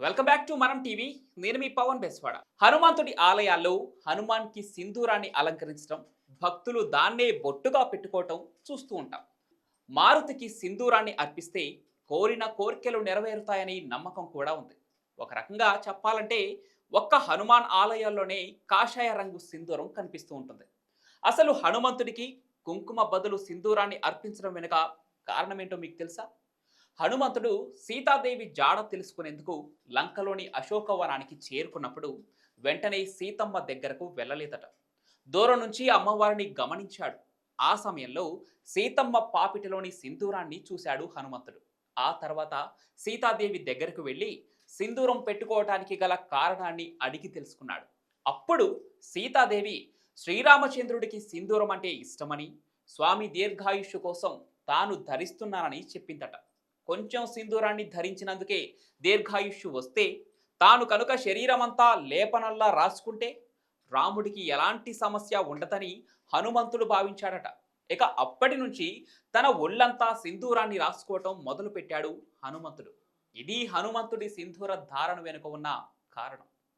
Welcome back to మనం TV నేను మీ పవన్ బెస్వాడ. హనుమంతుడి ఆలయాల్లో హనుమాన్కి సింధూరాన్ని అలంకరించడం భక్తులు దాన్నే బొట్టుగా పెట్టుకోవటం చూస్తూ ఉంటాం. మారుతికి సింధూరాన్ని అర్పిస్తే కోరిన కోరికలు నెరవేరుతాయని నమ్మకం కూడా ఉంది. ఒక రకంగా చెప్పాలంటే ఒక్క హనుమాన్ ఆలయాల్లోనే కాషాయ రంగు సింధూరం కనిపిస్తూ ఉంటుంది. అసలు హనుమంతుడికి కుంకుమ బదులు సింధూరాన్ని అర్పించడం వెనుక కారణమేంటో మీకు తెలుసా? హనుమంతుడు సీతాదేవి జాడ తెలుసుకునేందుకు లంకలోని అశోకవనానికి చేరుకున్నప్పుడు వెంటనే సీతమ్మ దగ్గరకు వెళ్ళలేదట. దూరం నుంచి అమ్మవారిని గమనించాడు. ఆ సమయంలో సీతమ్మ పాపిటిలోని సింధూరాన్ని చూశాడు హనుమంతుడు. ఆ తర్వాత సీతాదేవి దగ్గరకు వెళ్ళి సింధూరం పెట్టుకోవటానికి గల కారణాన్ని అడిగి తెలుసుకున్నాడు. అప్పుడు సీతాదేవి శ్రీరామచంద్రుడికి సింధూరం అంటే ఇష్టమని స్వామి దీర్ఘాయుష్షు కోసం తాను ధరిస్తున్నానని చెప్పిందట. కొంచెం సింధూరాన్ని ధరించినందుకే దీర్ఘాయుష్షు వస్తే తాను కనుక శరీరమంతా లేపనల్లా రాసుకుంటే రాముడికి ఎలాంటి సమస్య ఉండదని హనుమంతుడు భావించాడట. ఇక అప్పటి నుంచి తన ఒళ్ళంతా సింధూరాన్ని రాసుకోవటం మొదలుపెట్టాడు హనుమంతుడు. ఇది హనుమంతుడి సింధూర ధారణ వెనుక ఉన్న కారణం.